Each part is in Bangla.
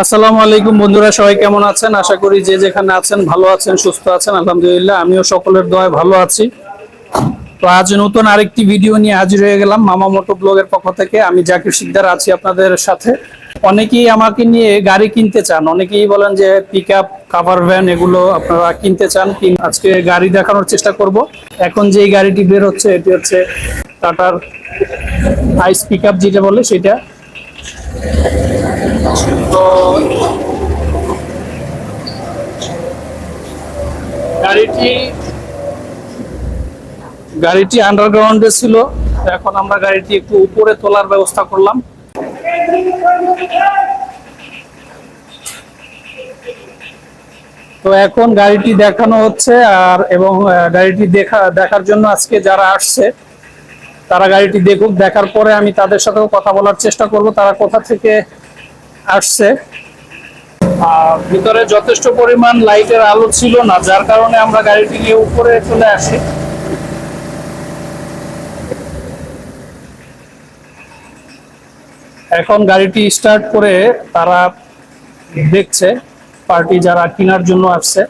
আসসালামু আলাইকুম বন্ধুরা, সবাই কেমন আছেন? আশা করি যে যেখানে আছেন ভালো আছেন, সুস্থ আছেন, আলহামদুলিল্লাহ। আমিও সকলের দোয়ায় ভালো আছি। তো আজ নতুন আরেকটি ভিডিও নিয়ে হাজির হয়ে গেলাম মামা মোটো ব্লগের পক্ষ থেকে। আমি জাকির শিকদার আছি আপনাদের সাথে। অনেকেই আমাকে নিয়ে গাড়ি কিনতে চান। অনেকেই বলেন যে পিক আপ কাভার ভ্যান এগুলো আপনারা কিনতে চান আজকে গাড়ি দেখানোর চেষ্টা করব। এখন যে গাড়িটি বের হচ্ছে, এটি হচ্ছে টাটার আইস পিক আপ যেটা বলে সেটা। গাড়িটি গাড়িটি আন্ডারগ্রাউন্ডে ছিল এখন আমরা গাড়িটি একটু উপরে তোলার ব্যবস্থা করলাম। তো এখন গাড়িটি দেখানো হচ্ছে আর এবং গাড়িটি দেখা দেখার জন্য আজকে যারা আসছে তারা গাড়িটি দেখুক, দেখার পরে আমি তাদের সাথেও কথা বলার চেষ্টা করব। তারা কোথা থেকে আসছে? ভিতরে যথেষ্ট পরিমাণ লাইটের আলো ছিল না, যার কারণে আমরা গাড়িটি নিয়ে উপরে চলে আসি। এখন গাড়িটি স্টার্ট করে তারা দেখছে, পার্টি যারা কেনার জন্য আসছে।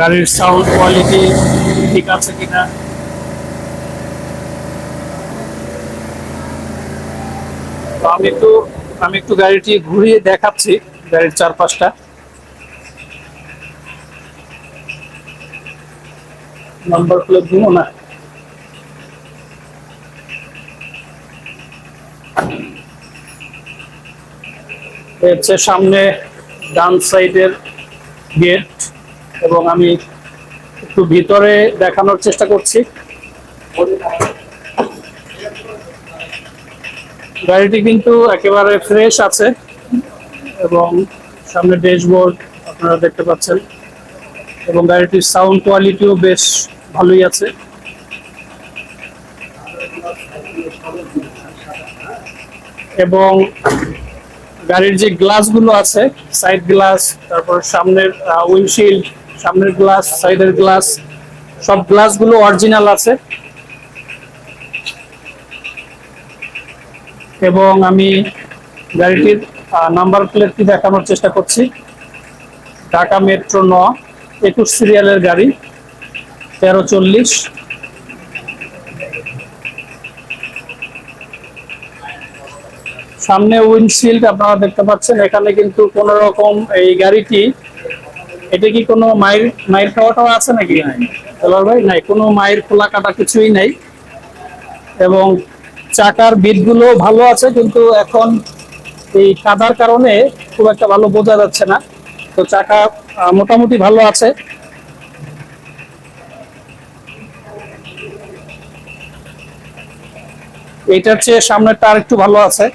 গাড়ির সাউন্ড কোয়ালিটি ঠিক আছে কিনা? আমি একটু আমি একটু গাড়িটি ঘুরিয়ে দেখাচ্ছি, গাড়ির চারপাশটা। নাম্বার প্লেট দিব না? সামনে ডান সাইডের গেট এবং আমি একটু ভিতরে দেখানোর চেষ্টা করছি। গাড়িটি কিন্তু একেবারে ফ্রেশ আছে এবং সামনে ড্যাশবোর্ড আপনারা দেখতে পাচ্ছেন। এবং গাড়িটির সাউন্ড কোয়ালিটিও বেশ ভালোই আছে। এবং গাড়ির যে গ্লাসগুলো আছে সাইড গ্লাস তারপর সামনের উইন্ডশিল্ড সামনের গ্লাস, সাইডের গ্লাস, সব গ্লাসগুলো অরিজিনাল আছে। এবং আমি গাড়িটির নাম্বার প্লেটটি দেখানোর চেষ্টা করছি। ঢাকা মেট্রো ন, একুশ সিরিয়ালের গাড়ি, তেরো চল্লিশ। সামনে উইন্ডশিল্ড আপনারা দেখতে পাচ্ছেন, এখানে কিন্তু কোন রকম এই গাড়িটি এটা কি কোনো মায়ের মায়ের খাওয়াটাও আছে নাকি? দুলাল ভাই নাই। কোনো মায়ের খোলা কাটা কিছুই নাই। এবং চাকার বিটগুলো ভালো আছে কিন্তু এখন এই কাদার কারণে খুব একটা ভালো বোঝা যাচ্ছে না। তো চাকা মোটামুটি ভালো আছে। এইটার চেয়ে সামনেরটা আর একটু ভালো আছে।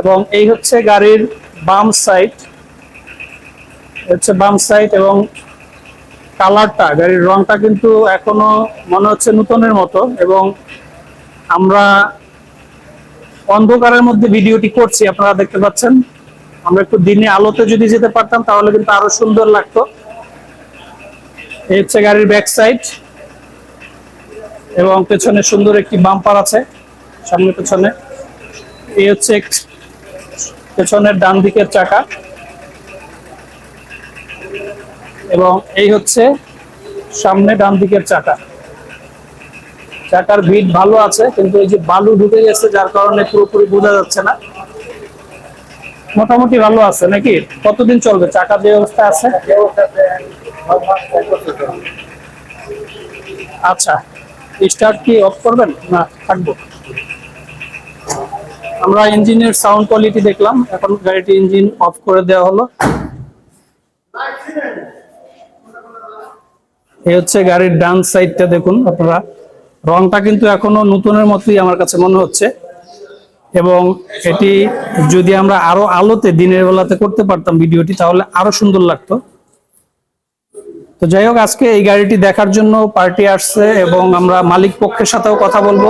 এবং এই হচ্ছে গাড়ির বাম সাইড। হচ্ছে বাম সাইড এবং কালারটা গাড়ির রংটা কিন্তু এখনও মনে হচ্ছে নতুনের মতো এবং আমরা অন্ধকারের মধ্যে ভিডিওটি করছি, আপনারা দেখতে পাচ্ছেন। আমরা একটু দিনে আলোতে যদি যেতে পারতাম, তাহলে কিন্তু আরও সুন্দর লাগতো। এই হচ্ছে গাড়ির ব্যাক সাইড এবং পেছনে সুন্দর একটি বাম্পার আছে, সামনে পেছনে। এই হচ্ছে পেছনের ডান দিকের চাকা। এবং এই হচ্ছে সামনে ডান দিকের চাকা। চাকার ভিট ভালো আছে, কিন্তু এই যে বালু ঢুকে গেছে, যার কারণে পুরোপুরি বোঝা যাচ্ছে না। মোটামুটি ভালো আছে নাকি? কতদিন চলবে? চাকা যে অবস্থা আছে? আচ্ছা স্টার্ট কি অফ করবেন না থাকব? আমরা ইঞ্জিনের সাউন্ড কোয়ালিটি দেখলাম, এখন গাড়িটি ইঞ্জিন অফ করে দেওয়া হলো। এই হচ্ছে গাড়ির ডান সাইডটা দেখুন আপনারা। রংটা কিন্তু এখনও নতুনের মতোই আমার কাছে মনে হচ্ছে। এবং এটি যদি আমরা আরও আলোতে দিনের বেলাতে করতে পারতাম ভিডিওটি, তাহলে আরও সুন্দর লাগতো। তো যাই হোক, আজকে এই গাড়িটি দেখার জন্য পার্টি আসছে এবং আমরা মালিক পক্ষের সাথেও কথা বলব।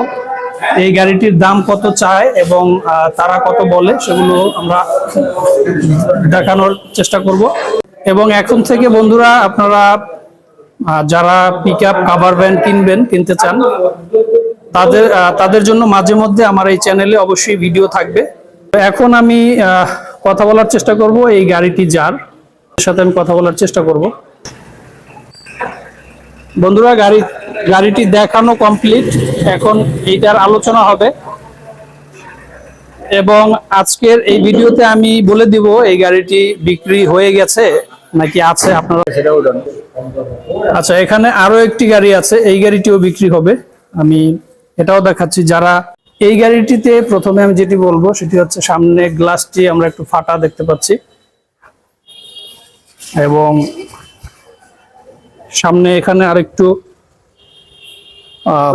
এই গাড়িটির দাম কত চায় এবং তারা কত বলে সেগুলো আমরা দেখানোর চেষ্টা করব। এবং এখন থেকে বন্ধুরা, আপনারা যারা পিক আপ কাভার ভ্যান কিনবেন, কিনতে চান, তাদের তাদের জন্য মাঝে মধ্যে আমার এই চ্যানেলে অবশ্যই ভিডিও থাকবে। এখন আমি কথা বলার চেষ্টা করব এই গাড়িটি যার। সাথে আমি কথা বলার চেষ্টা করব। বন্ধুরা, গাড়ি, গাড়িটি দেখানো কমপ্লিট এখন এইটার আলোচনা হবে। এবং আজকের এই ভিডিওতে আমি বলে দিব, এই গাড়িটি বিক্রি হয়ে গেছে নাকি আছে, আপনারা আচ্ছা এখানে আরও একটি গাড়ি আছে এই গাড়িটিও বিক্রি হবে। আমি এটাও দেখাচ্ছি যারা এই গাড়িটিতে প্রথমে আমি যেটি বলব সেটি হচ্ছে সামনে গ্লাসটি আমরা একটু ফাটা দেখতে পাচ্ছি। এবং সামনে এখানে আরেকটু আহ,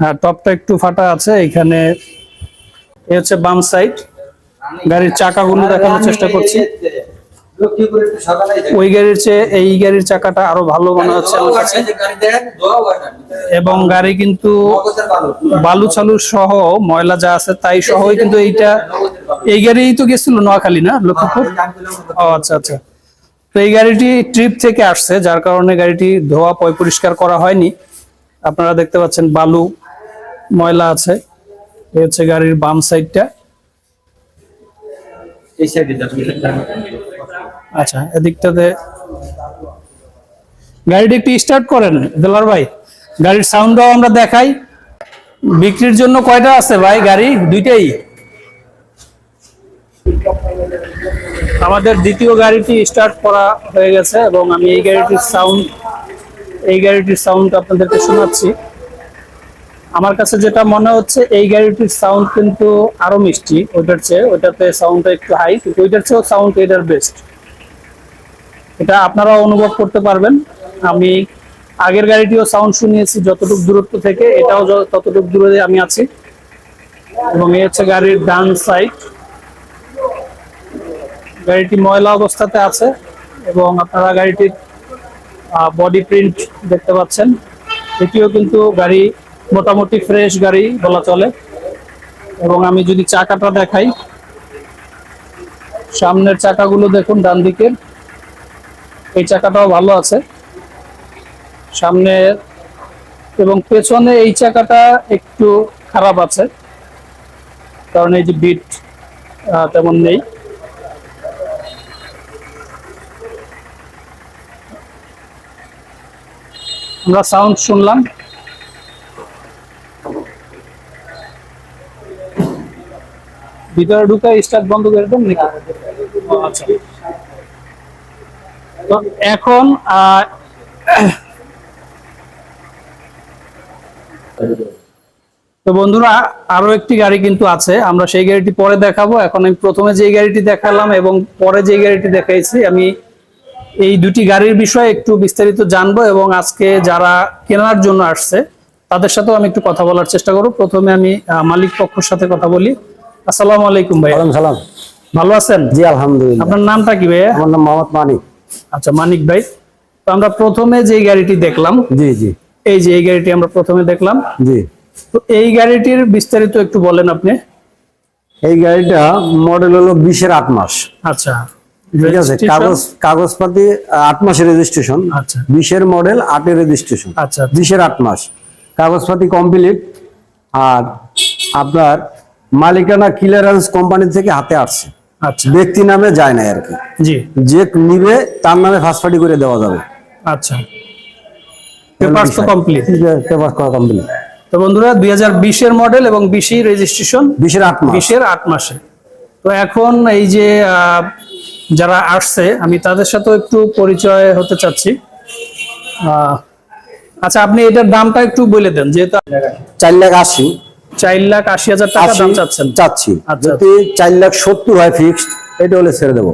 হ্যাঁ টপটা একটু ফাটা আছে এখানে এ হচ্ছে বাম সাইড। গাড়ির চাকাগুলো দেখানোর চেষ্টা করছি। ওই গাড়ির চেয়ে এই গাড়ির চাকাটা আরও ভালো মনে হচ্ছে আমার কাছে। এবং গাড়ি কিন্তু বালু। চালু সহ ময়লা যা আছে তাই সহই কিন্তু এইটা এই গাড়ি তো গেছিল নোয়াখালী না লক্ষ্মীপুর? ও আচ্ছা আচ্ছা। তো এই গাড়িটি ট্রিপ থেকে আসছে যার কারণে গাড়িটি ধোয়া পয় পরিষ্কার করা হয়নি। আপনারা দেখতে পাচ্ছেন বালু ময়লা আছে। এই হচ্ছে গাড়ির বাম সাইডটা। এই সাইডে আচ্ছা এদিকটাতে গাড়িটা একটু স্টার্ট করেন, দেলার ভাই। গাড়ির সাউন্ডটাও আমরা দেখাই। বিক্রির জন্য কয়টা আছে ভাই গাড়ি? দুইটাই? আমাদের দ্বিতীয় গাড়িটি স্টার্ট করা হয়ে গেছে এবং আমি এই গাড়িটির সাউন্ড এই গাড়িটির সাউন্ড আপনাদেরকে শোনাচ্ছি। আমার কাছে যেটা মনে হচ্ছে, এই গাড়িটির সাউন্ড কিন্তু আরও মিষ্টি, ওইটার চেয়ে, ওইটাতে সাউন্ডটা একটু হাই কিন্তু ওইটার চেয়েও সাউন্ড এটার বেস্ট এটা আপনারাও অনুভব করতে পারবেন। আমি আগের গাড়িটিও সাউন্ড শুনিয়েছি যতটুকু দূরত্ব থেকে, এটাও ততটুকু দূরে আমি আছি। এবং এই হচ্ছে গাড়ির ডান সাইড গাড়িটি ময়লা অবস্থাতে আছে এবং আপনারা গাড়িটির বডি প্রিন্ট দেখতে পাচ্ছেন। এটিও কিন্তু গাড়ি, মোটামুটি ফ্রেশ গাড়ি বলা চলে। এবং আমি যদি চাকাটা দেখাই, সামনের চাকাগুলো দেখুন ডান দিকের এই চাকাটাও ভালো আছে। সামনে এবং পেছনে এই চাকাটা একটু খারাপ আছে। কারণ এই যে বিট তেমন নেই। আমরা সাউন্ড শুনলাম। ভিতরে ঢুকে স্টার্ট বন্ধ করে দেন নাকি? আচ্ছা। তো এখন তো বন্ধুরা আরও একটি গাড়ি কিন্তু আছে। আমরা সেই গাড়িটি পরে দেখাবো। এখন আমি প্রথমে যে গাড়িটি দেখালাম এবং পরে যে গাড়িটি দেখাইছি আমি এই দুটি গাড়ির বিষয়ে একটু বিস্তারিত জানব এবং আজকে যারা কেনার জন্য আসছে তাদের সাথেও আমি একটু কথা বলার চেষ্টা করব। প্রথমে আমি মালিক পক্ষের সাথে কথা বলি। আসসালামু আলাইকুম ভাই সালাম। ভালো আছেন? জি আলহামদুলিল্লাহ। আপনার নামটা কি ভাইয়া? আমার নাম মোহাম্মদ মানিক। আচ্ছা মানিক ভাই তো আমরা প্রথমে যে গাড়িটি দেখলাম জি জি। এই যে এই গাড়িটি আমরা প্রথমে দেখলাম জি। তো এই গাড়িটির বিস্তারিত একটু বলেন আপনি। এই গাড়িটা মডেল হলো বিশের আট মাস। আচ্ছা ঠিক আছে? কাগজ কাগজপাতি আট মাসের রেজিস্ট্রেশন আচ্ছা। বিশের মডেল আটের রেজিস্ট্রেশন আচ্ছা বিশের আট মাস। কাগজপাতি কমপ্লিট আর আপনার মালিকানা ক্লিয়ারেন্স কোম্পানি থেকে হাতে আসছে। আচ্ছা। ব্যক্তি নামে যায় না আর কি। জি। যে নিবে তার নামে ফার্স্ট পার্টি করে দেওয়া যাবে। আচ্ছা। পেপারস তো কমপ্লিট পেপার করা কমপ্লিট তো বন্ধুরা দুই হাজার বিশের মডেল এবং বিশই রেজিস্ট্রেশন বিশের আট মাস। বিশের আট মাসে। তো এখন এই যে যারা আসছে আমি তাদের সাথেও একটু পরিচয় হতে চাচ্ছি। আচ্ছা আপনি এটার দামটা একটু বলে দেন যেহেতু চার লাখ আশি। চার লাখ আশি হাজার টাকা দাম চাচ্ছেন। চাচ্ছি। আচ্ছা। যদি চার লাখ সত্তর হয় ফিক্সড এটা হলে ছেড়ে দেবো।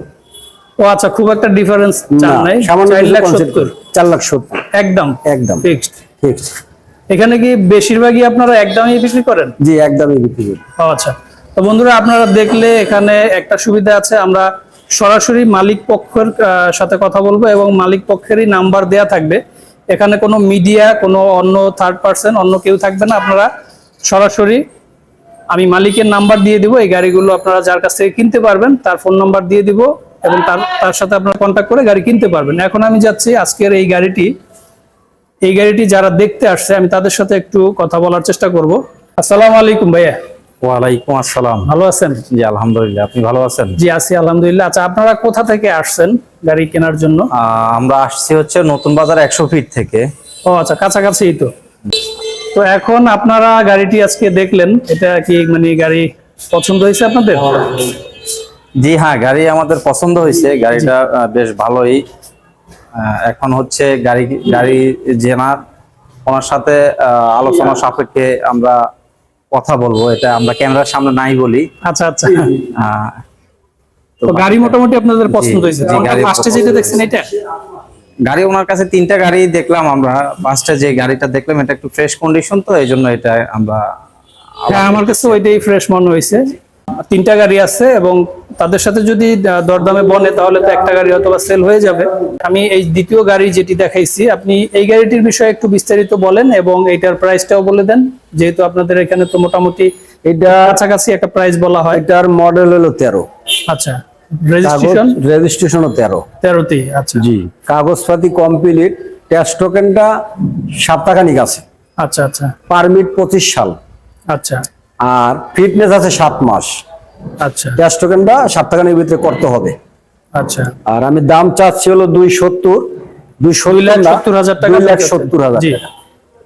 ও আচ্ছা খুব একটা ডিফারেন্স নাই। চার লাখ সত্তর। চার লাখ সত্তর। একদম একদম। ফিক্সড ফিক্সড এখানে কি বেশিরভাগই আপনারা একদমই বিক্রি করেন? জি একদমই বিক্রি করি। আচ্ছা। তো বন্ধুরা আপনারা দেখলে এখানে একটা সুবিধা আছে। আমরা সরাসরি মালিক পক্ষের সাথে কথা বলব এবং মালিক পক্ষেরই নাম্বার দেয়া থাকবে। এখানে কোনো মিডিয়া কোনো অন্য থার্ড পার্সন অন্য কেউ থাকবে না। আপনারা সরাসরি আমি মালিকের নাম্বার দিয়ে দিব এই গাড়িগুলো আপনারা যার কাছ থেকে কিনতে পারবেন তার ফোন নাম্বার দিয়ে দিব এবং তার তার সাথে আপনারা কন্ট্যাক্ট করে গাড়ি কিনতে পারবেন। এখন আমি যাচ্ছি আজকের এই গাড়িটি। এই গাড়িটি যারা দেখতে আসছে আমি তাদের সাথে একটু কথা বলার চেষ্টা করব। আসসালামু আলাইকুম ভাইয়া। ওয়ালাইকুম আসসালাম। ভালো আছেন? জি আলহামদুলিল্লাহ আপনি ভালো আছেন? জি আছি আলহামদুলিল্লাহ। আচ্ছা আপনারা কোথা থেকে আসছেন গাড়ি কেনার জন্য? আমরা আসছি হচ্ছে নতুন বাজার একশো ফিট থেকে। ও আচ্ছা কাছাকাছি তো। তো এখন আপনারা গাড়িটি আজকে দেখলেন এটা কি মানে গাড়ি পছন্দ হয়েছে আপনাদের? জি হ্যাঁ গাড়ি আমাদের পছন্দ হয়েছে গাড়িটা বেশ ভালোই। এখন হচ্ছে গাড়ি গাড়ি জেনার ওনার সাথে আলোচনা সাপেক্ষে আমরা কথা বলব এটা আমরা ক্যামেরার সামনে নাই বলি। আচ্ছা আচ্ছা। তো গাড়ি মোটামুটি আপনাদের পছন্দ হয়েছে। ফার্স্টে যেটা দেখছেন এটা? গাড়ি ওনার কাছে তিনটা গাড়ি দেখলাম আমরা। ফার্স্টে যে গাড়িটা দেখলাম এটা একটু ফ্রেশ কন্ডিশন তো এই জন্য এটা আমরা হ্যাঁ আমার কাছে ওইটাই ফ্রেশ মনে হয়েছে। তিনটা গাড়ি আছে এবং তাদের সাথে যদি দরদামে বনে তাহলে তো একটা গাড়ি অথবা সেল হয়ে যাবে। আমি এই দ্বিতীয় গাড়ি যেটি দেখাইছি আপনি এই গাড়িটির বিষয়ে একটু বিস্তারিত বলেন এবং এইটার প্রাইসটাও বলে দেন। যেহেতু আপনাদের এখানে তো মোটামুটি এটা কাছাকাছি একটা প্রাইস বলা হয়। এটার মডেল হলো তেরো। আচ্ছা। রেজিস্ট্রেশন রেজিস্ট্রেশনও তেরো। তেরোতেই আচ্ছা। জি। কাগজপাতি কমপ্লিট ট্যাক্স টোকেনটা সপ্তাহখানিক আছে। আচ্ছা আচ্ছা। পারমিট পঁচিশ সাল। আচ্ছা। আর ফিটনেস আছে সাত মাস। আচ্ছা। ট্যাক্স টোকেনটা সপ্তাহখানির ভিতরে করতে হবে। আচ্ছা। আর আমি দাম চাচ্ছি হলো দুই সত্তর। দুই সত্তর হাজার টাকা দুই লাখ। সত্তর হাজার। টাকা।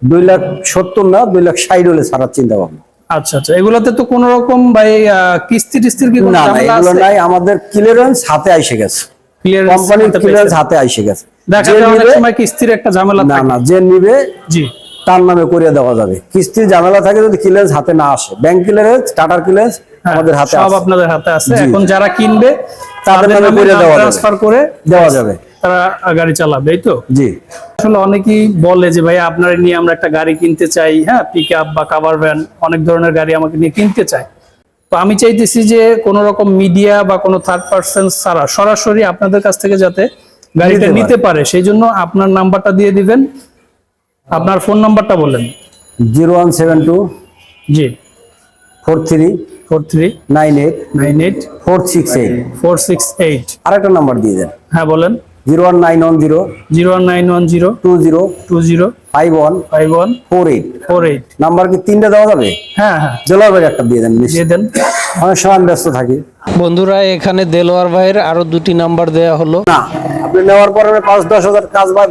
দুই লাখ সত্তর না দুই লাখ ষাট হলে ছাড়ার চিন্তা ভাবনা। আচ্ছা আচ্ছা। এগুলোতে তো কোন রকম ভাই কিস্তি টিস্তির কি না এগুলো নাই। আমাদের ক্লিয়ারেন্স হাতে আইসে গেছে। কোম্পানির ক্লিয়ারেন্স হাতে আইসে গেছে। দেখা যায় অনেক সময় কিস্তির একটা ঝামেলা না না যে নিবে জি। তার নামে করিয়ে দেওয়া যাবে। কিস্তির ঝামেলা থাকে যদি ক্লিয়ারেন্স হাতে না আসে। ব্যাংক ক্লিয়ারেন্স টাটার ক্লিয়ারেন্স আমাদের হাতে সব আপনাদের হাতে আছে। এখন যারা কিনবে তাদের নামে করে দেওয়া ট্রান্সফার করে দেওয়া যাবে। তারা গাড়ি চালাবে এই তো? জি। আসলে অনেকেই বলে যে ভাই আপনার নিয়ে আমরা একটা গাড়ি কিনতে চাই হ্যাঁ পিক আপ বা কাভার ভ্যান অনেক ধরনের গাড়ি আমাকে নিয়ে কিনতে চাই তো আমি চাইতেছি যে কোন রকম মিডিয়া বা কোনো থার্ড পার্সন ছাড়া সরাসরি আপনাদের কাছ থেকে যাতে গাড়িটা নিতে নিতে পারে সেই জন্য আপনার নাম্বারটা দিয়ে দিবেন। আপনার ফোন নাম্বারটা বলেন। জিরো ওয়ান সেভেন টু জি। Four three four three nine eight nine eight four six eight. Four six eight. আরেকটা নাম্বার দিয়ে দেন। হ্যাঁ বলেন। Zero one nine one zero zero one nine one zero two zero two zero five one five one four eight four eight number কি তিনটা দেওয়া যাবে? হ্যাঁ হ্যাঁ। জেলার একটা দিয়ে দেন দিয়ে দেন। অনেক সময় ব্যস্ত থাকি। বন্ধুরা এখানে দেলোয়ার ভাইয়ের আরও দুটি নাম্বার দেয়া হলো। না আপনি নেওয়ার পরে পাঁচ দশ হাজার কাজ বাদ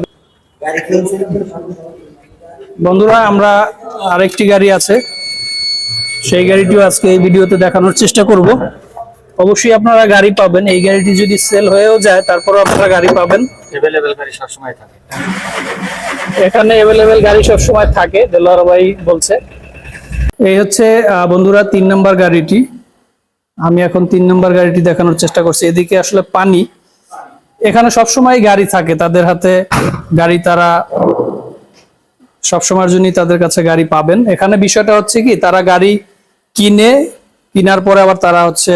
বন্ধুরা আমরা আরেকটি গাড়ি আছে। সেই গাড়িটিও আজকে এই ভিডিওতে দেখানোর চেষ্টা করব। অবশ্যই আপনারা গাড়ি পাবেন। এই গাড়িটি যদি সেল হয়েও যায় তারপরও আপনারা গাড়ি পাবেন। অ্যাভেলেবেল গাড়ি সবসময় থাকে। এখানে অ্যাভেলেবেল গাড়ি সব সময় থাকে দেলোয়ার ভাই বলছে। এই হচ্ছে বন্ধুরা তিন নম্বর গাড়িটি। আমি এখন তিন নম্বর গাড়িটি দেখানোর চেষ্টা করছি। এদিকে আসলে পানি। এখানে সব সময় গাড়ি থাকে। তাদের হাতে গাড়ি তারা সব সময়ের জন্যই তাদের কাছে গাড়ি পাবেন। এখানে বিষয়টা হচ্ছে কি তারা গাড়ি কিনে কেনার পরে আবার তারা হচ্ছে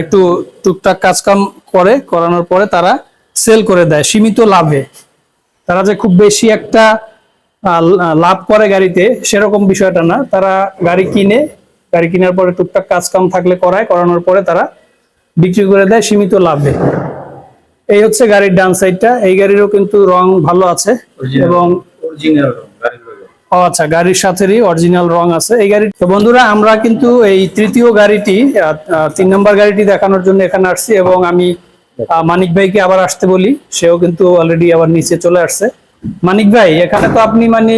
একটু টুকটাক কাজকাম করে করানোর পরে তারা সেল করে দেয় সীমিত লাভে। তারা যে খুব বেশি একটা লাভ করে গাড়িতে সেরকম বিষয়টা না। তারা গাড়ি কিনে গাড়ি কেনার পরে টুকটাক কাজ কাম থাকলে করায় করানোর পরে তারা বিক্রি করে দেয় সীমিত লাভে। এই হচ্ছে গাড়ির ডান সাইডটা এই গাড়িরও কিন্তু রং ভালো আছে এবং ও আচ্ছা গাড়ির সাথেই অরিজিনাল রং আছে। এই গাড়ি তো বন্ধুরা আমরা কিন্তু এই তৃতীয় গাড়িটি তিন নম্বর গাড়িটি দেখানোর জন্য এখানে আসছি এবং আমি মানিক ভাইকে আবার আসতে বলি। সেও কিন্তু অলরেডি আবার নিচে চলে আসছে। মানিক ভাই এখানে তো আপনি মানে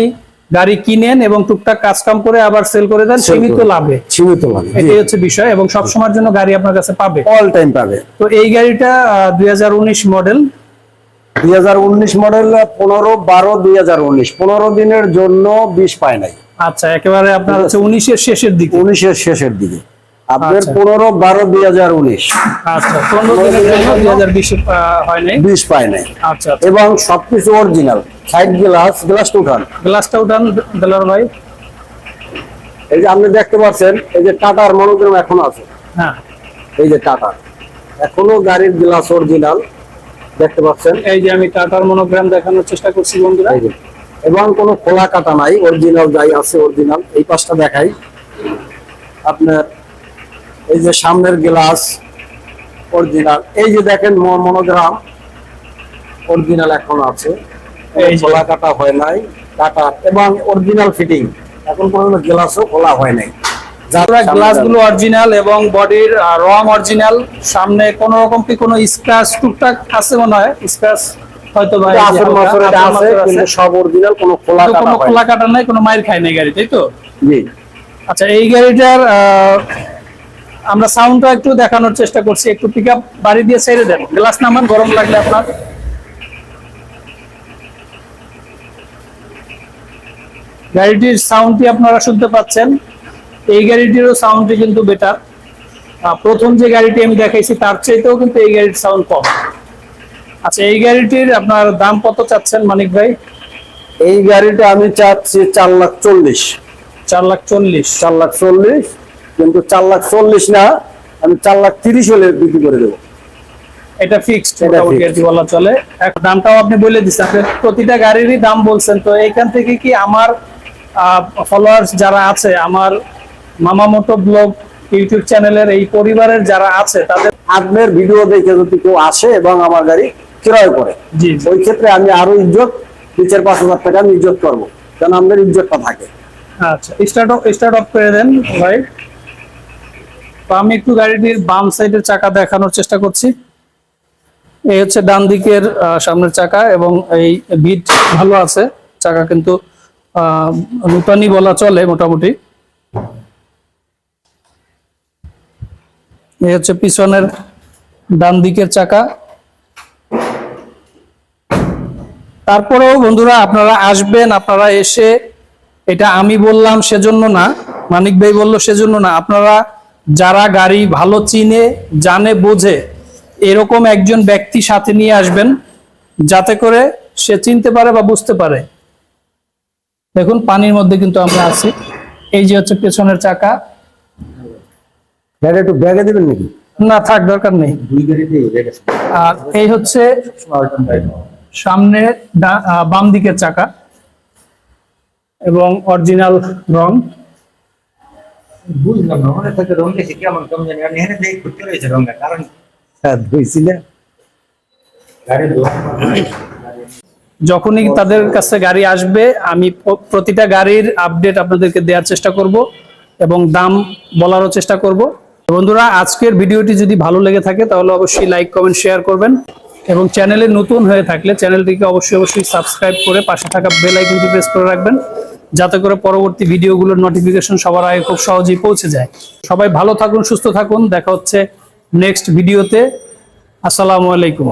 গাড়ি কিনেন এবং টুকটাক কাজ কাম করে আবার সেল করে দেন সীমিত লাভে। সীমিত লাগে এটাই হচ্ছে বিষয় এবং সব সময়ের জন্য গাড়ি আপনার কাছে পাবে। অল টাইম পাবে। তো এই গাড়িটা দুই হাজার উনিশ মডেল দুই হাজার উনিশ মডেল পনেরো বারো দুই হাজার উনিশ। পনেরো দিনের জন্য বিষ পায় নাই। আচ্ছা একেবারে আপনার হচ্ছে উনিশের শেষের দিকে। উনিশের শেষের দিকে। আপনার আচ্ছা। পনেরো বারো দুই হাজার উনিশ। আচ্ছা হয় বিষ পায় নাই। আচ্ছা আচ্ছা। এবং সবকিছু অরিজিনাল সাইড গ্লাস গ্লাসটা উঠান। গ্লাসটা উঠান দেলার ভাই। এই যে আপনি দেখতে পাচ্ছেন এই যে টাটার মনোগ্রাম এখনও আছে। হ্যাঁ। এই যে টাটা। এখনও গাড়ির গ্লাস অরিজিনাল দেখতে পাচ্ছেন। এই যে আমি টাটার মনোগ্রাম দেখানোর চেষ্টা করছি বন্ধুরা। এবং কোনো খোলা কাটা নাই অরিজিনাল যাই আছে অরিজিনাল এই পাশটা দেখাই। আপনার এই যে সামনের গ্লাস অরিজিনাল এই যে দেখেন মনোগ্রাম অরিজিনাল এখনও আছে। এই খোলা কাটা হয় নাই কাটার এবং অরিজিনাল ফিটিং এখন পর্যন্ত গ্লাসও খোলা হয় নাই। যার গ্লাসগুলো অরিজিনাল এবং বডির রং অরিজিনাল সামনে কোন রকম কি কোনো স্ক্র্যাচ টুকটাক আছে মনে হয়? স্ক্র্যাচ হয়তো বা এই যে আসল হালকা, মাসুর এটা আসল আছে মাসুর কিন্তু সব অরিজিনাল কোনো খোলা কোনো খোলা কাটা নাই কোনো মাইর খায় নাই গাড়ি তাই তো? জি। আচ্ছা এই গাড়িটার আমরা সাউন্ডটা একটু দেখানোর চেষ্টা করছি একটু পিক আপ বাড়ি দিয়ে ছেড়ে দেন। গ্লাস নামান গরম লাগলে আপনার। গাড়িটির সাউন্ডটি আপনারা শুনতে পাচ্ছেন। এই গাড়িটিরও সাউন্ডটি কিন্তু বেটার প্রথম যে গাড়িটি আমি দেখাইছি তার চাইতেও কিন্তু এই গাড়ির সাউন্ড কম। আচ্ছা এই গাড়িটির আপনার দাম কত চাচ্ছেন মানিক ভাই? এই গাড়িটা আমি চাচ্ছি চার লাখ চল্লিশ। চার লাখ চল্লিশ। চার লাখ চল্লিশ কিন্তু চার লাখ চল্লিশ না আমি চার লাখ তিরিশ হলে বিক্রি করে দেবো। এটা ফিক্সড মোটামুটি কি বলা চলে। এখন দামটাও আপনি বলে দিচ্ছেন প্রতিটা গাড়িরই দাম বলছেন তো এইখান থেকে কি আমার ফলোয়ার্স যারা আছে আমার মামা মোটো ব্লগ ইউটিউব চ্যানেলের এই পরিবারের যারা আছে তাদের আপনার ভিডিও দেখে যদি কেউ আসে এবং আমার গাড়ি ক্রয় করে। ওই ক্ষেত্রে আমি আরও ইজ্জত দুই চার পাঁচ হাজার টাকা আমি ইজ্জত করব কারণ আমাদের ইজ্জতটা থাকে। আচ্ছা স্টার্ট অফ স্টার্ট অফ করে দেন ভাই। তো আমি একটু গাড়িটির বাম সাইডের চাকা দেখানোর চেষ্টা করছি। এই হচ্ছে ডান দিকের সামনের চাকা এবং এই বিট ভালো আছে চাকা কিন্তু নূতনই বলা চলে মোটামুটি। এই হচ্ছে পিছনের ডান দিকের চাকা। তারপরেও বন্ধুরা আপনারা আসবেন, আপনারা এসে, এটা আমি বললাম সেজন্য না, মানিক ভাই বলল সেজন্য না, আপনারা যারা গাড়ি ভালো চিনে, জানে, বোঝে, এরকম একজন ব্যক্তি সাথে নিয়ে আসবেন, যাতে করে সে চিনতে পারে বা বুঝতে পারে। দেখুন, পানির মধ্যে কিন্তু আমরা আছি। এই যে হচ্ছে পেছনের চাকা। গাড়ি একটু ব্যাগে দেবেন নাকি? না থাক দরকার নেই। আর এই হচ্ছে সামনে বাম দিকের চাকা এবং অরিজিনাল রং। বুঝলাম না মনে থাকে রং দেখে কেমন কেমন জানি আমি এখানে দেখে ঘুরতে রয়েছে রংটা কারণ হ্যাঁ যখনই তাদের কাছে গাড়ি আসবে আমি প্রতিটা গাড়ির আপডেট আপনাদেরকে দেওয়ার চেষ্টা করব এবং দাম বলারও চেষ্টা করব। বন্ধুরা, আজকের ভিডিওটি যদি ভালো লেগে থাকে, তাহলে অবশ্যই লাইক কমেন্ট শেয়ার করবেন। এবং চ্যানেলে নতুন হয়ে থাকলে চ্যানেলটিকে অবশ্যই অবশ্যই সাবস্ক্রাইব করে পাশে থাকা বেল আইকনটি প্রেস করে রাখবেন, যাতে করে পরবর্তী ভিডিওগুলোর নোটিফিকেশন সবার আগে খুব সহজেই পৌঁছে যায়। সবাই ভালো থাকুন, সুস্থ থাকুন। দেখা হচ্ছে নেক্সট ভিডিওতে আসসালামু আলাইকুম।